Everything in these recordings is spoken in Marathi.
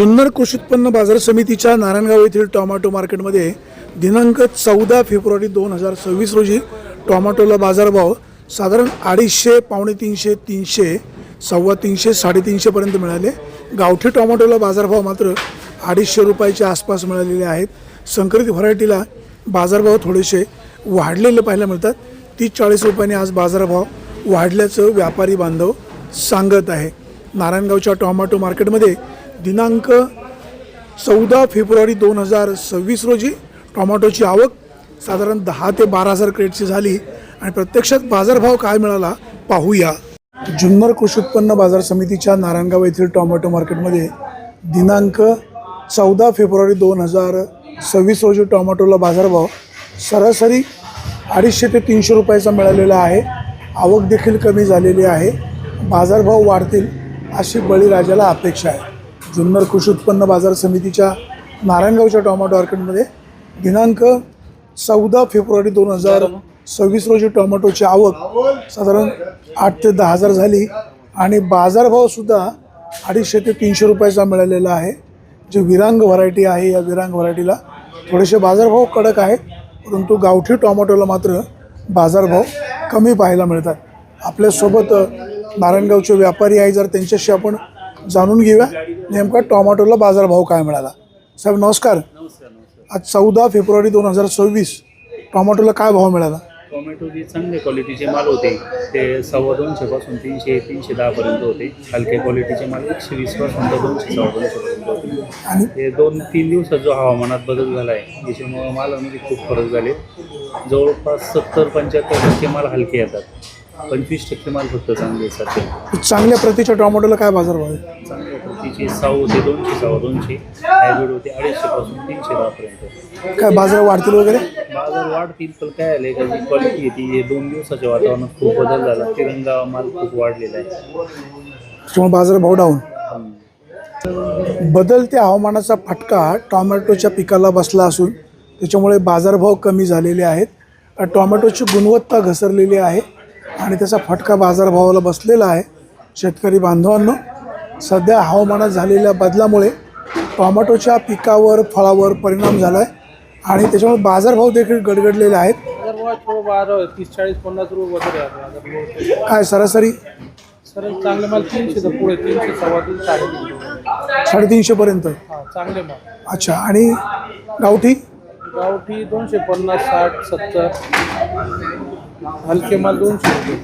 जुन्नर कृषी उत्पन्न बाजार समितीच्या नारायणगाव येथील टॉमॅटो मार्केटमध्ये दिनांक चौदा फेब्रुवारी दोन हजार सव्वीस रोजी टॉमॅटोला बाजारभाव साधारण अडीचशे पावणे तीनशे तीनशे सव्वा तीनशे साडेतीनशेपर्यंत मिळाले. गावठी टॉमॅटोला बाजारभाव मात्र अडीचशे रुपयाच्या आसपास मिळालेले आहेत. संकरित व्हरायटीला बाजारभाव थोडेसे वाढलेले पाहायला मिळतात. तीस चाळीस रुपयाने आज बाजारभाव वाढल्याचं व्यापारी बांधव सांगत आहे. नारायणगावच्या टॉमॅटो मार्केटमध्ये दिनांक चौदा फेब्रुवारी दोन हजार सव्वीस रोजी टोमॅटोची आवक साधारण दहा ते बारा हजार क्रेटची झाली. आणि प्रत्यक्षात बाजारभाव काय मिळाला पाहूया. जुन्नर कृषी उत्पन्न बाजार समितीच्या नारायणगाव येथील टोमॅटो मार्केटमध्ये दिनांक चौदा फेब्रुवारी दोन हजार सव्वीस रोजी टोमॅटोला बाजारभाव सरासरी अडीचशे ते तीनशे रुपयाचा मिळालेला आहे. आवक देखील कमी झालेली आहे. बाजारभाव वाढतील अशी बळीराजाला अपेक्षा आहे. जुन्नर कृषी उत्पन्न बाजार समितीच्या नारायणगावच्या टोमॅटो मार्केटमध्ये. दिनांक चौदा फेब्रुवारी दोन हजार सव्वीस रोजी टोमॅटोची आवक साधारण आठ ते दहा हजार झाली आणि बाजारभावसुद्धा अडीचशे ते तीनशे रुपयाचा मिळालेला आहे. जे विरांग व्हरायटी आहे या विरांग व्हरायटीला थोडेसे बाजारभाव कडक आहेत परंतु गावठी टोमॅटोला मात्र बाजारभाव कमी पाहायला मिळतात. आपल्यासोबत नारायणगावचे व्यापारी आहे जर त्यांच्याशी आपण जाणून घेऊया. नेमका टोमॅटोला बाजारभाव काय मिळाला? साहेब नमस्कार. आज चौदा फेब्रुवारी दोन हजार सव्वीस टोमॅटोला काय भाव मिळाला? टोमॅटो जे चांगले क्वालिटीचे माल होते ते सव्वा दोनशे पासून तीनशे तीनशे दहा पर्यंत होते. हलक्या क्वालिटीचे माल एकशे वीसपासून तर दोनशे सव्वा दोनशे पर्यंत होते. आणि? हे दोन तीन दिवसात जो हवामानात बदल झाला आहे त्याच्यामुळं मालामध्ये खूप फरक झाले. जवळपास सत्तर पंच्याहत्तर टक्के माल हलके येतात. पंचवीस टक्के माल फक्त चांगले आहेत सध्या चांगल्या प्रतीच्या टोमॅटोला काय बाजारभाव आहे? चांगल्या प्रतीचे सहा होते दोनशे सव्वा दोनशे. हायब्रिड होते अडीचशे पासून तीनशे दहापर्यंत. काय बाजार वाढतील वगैरे? बाजार वाढतील पण काय आले का जी क्वालिटी आहे ती दोन दिवसाच्या वातावरणात खूप बदल झाला तिरंगा माल खूप वाढलेला आहे. त्याच्यामुळे बाजारभाव डाऊन बदलत्या हवामानाचा फटका टॉमॅटोच्या पिकाला बसला असून त्याच्यामुळे बाजारभाव कमी झालेले आहेत. टॉमॅटोची गुणवत्ता घसरलेली आहे. आणि त्याचा फटका बाजारभावाला बसलेला आहे. शेतकरी बांधवांनो सध्या हवामानात झालेल्या बदलामुळे टॉमॅटोच्या पिकावर फळावर परिणाम झाला आहे आणि त्याच्यामुळे बाजारभाव देखील गडगडलेले आहेत. तीस चाळीस पन्नास रुपये काय सरासरी? सर चांगले माल तीनशे तर पुढे तीनशे सव्वा तीन साडेतीनशे. साडेतीनशेपर्यंत चांगले माल. अच्छा आणि गावठी? गावठी दोनशे पन्नास साठ सत्तर. हलके माल दोनशे रुपये.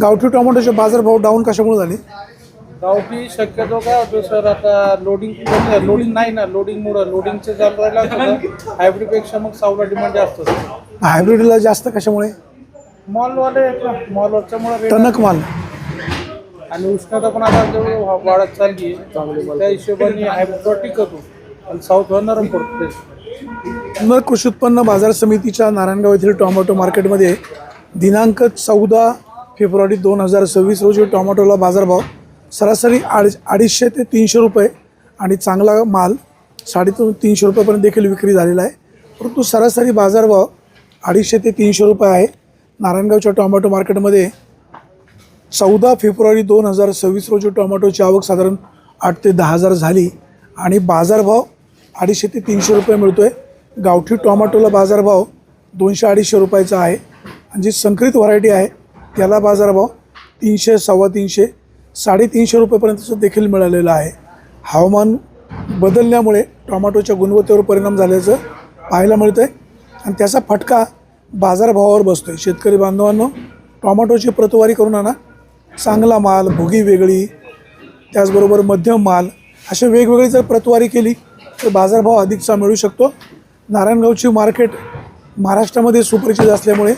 गावठी टोमॅटोचे बाजारभाव डाऊन कशामुळे झाले? गावठी शक्यतो काय होतं सर आता लोडिंग लोडिंग नाही ना लोडिंगमुळं लोडिंगचं चालू राहिलं हायब्रिडपेक्षा मग सावला डिमांड जास्त असतं. हायब्रिडला जास्त कशामुळे? मॉलवाले मॉलवरच्यामुळे रेट टणक माल. आणि उष्णता पण आता जेवढं वाढत चालली आहे त्या हिशोबाने हायब्रिड टिकतो. आणि साऊथ नरम पडतो. न कृषी उत्पन्न बाजार समितीच्या नारायणगाव येथील टोमॅटो मार्केटमध्ये दिनांक चौदा फेब्रुवारी दोन हजार सव्वीस रोजी टोमॅटोला बाजारभाव सरासरी अडीच अडीचशे ते तीनशे रुपये आणि चांगला माल साडेतून तीनशे रुपयेपर्यंत देखील विक्री झालेला आहे. परंतु सरासरी बाजारभाव अडीचशे ते तीनशे रुपये आहे. नारायणगावच्या टोमॅटो मार्केटमध्ये चौदा फेब्रुवारी दोन हजार सव्वीस रोजी टोमॅटोची आवक साधारण आठ ते दहा हजार झाली आणि बाजारभाव अडीचशे ते तीनशे रुपये मिळतो आहे गावठी टोमॅटोला बाजारभाव दोनशे अडीचशे रुपयाचा आहे. आणि जी संकरित व्हरायटी आहे त्याला बाजारभाव तीनशे सव्वा तीनशे साडेतीनशे रुपयेपर्यंतचं देखील मिळालेलं आहे. हवामान बदलल्यामुळे टोमॅटोच्या गुणवत्तेवर परिणाम झाल्याचं पाहायला मिळतं आहे आणि त्याचा फटका बाजारभावावर बसतो आहे शेतकरी बांधवांनो टोमॅटोची प्रतवारी करून आणा. चांगला माल भोगी वेगळी त्याचबरोबर मध्यम माल असे वेगवेगळी जर प्रतवारी केली तर बाजारभाव अधिकचा मिळू शकतो. नारायणगावची मार्केट महाराष्ट्रामध्ये सुपरिचित असल्यामुळे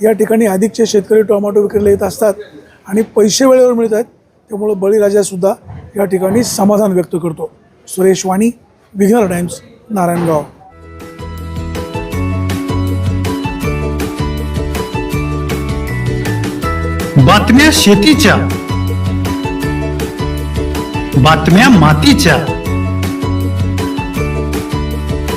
या ठिकाणी अधिकचे शेतकरी टोमॅटो विक्रीला येत असतात आणि पैसे वेळेवर मिळत आहेत त्यामुळं बळीराजासुद्धा या ठिकाणी समाधान व्यक्त करतो. सुरेश वाणी विघ्नर टाइम्स नारायणगाव. बातम्या शेतीच्या बातम्या मातीच्या.